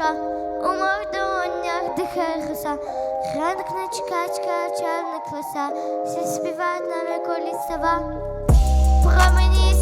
душа, у мордонях дихає роса, Ранкне чекачка, чарник лоса, всі співають нам як миколі сова. Промені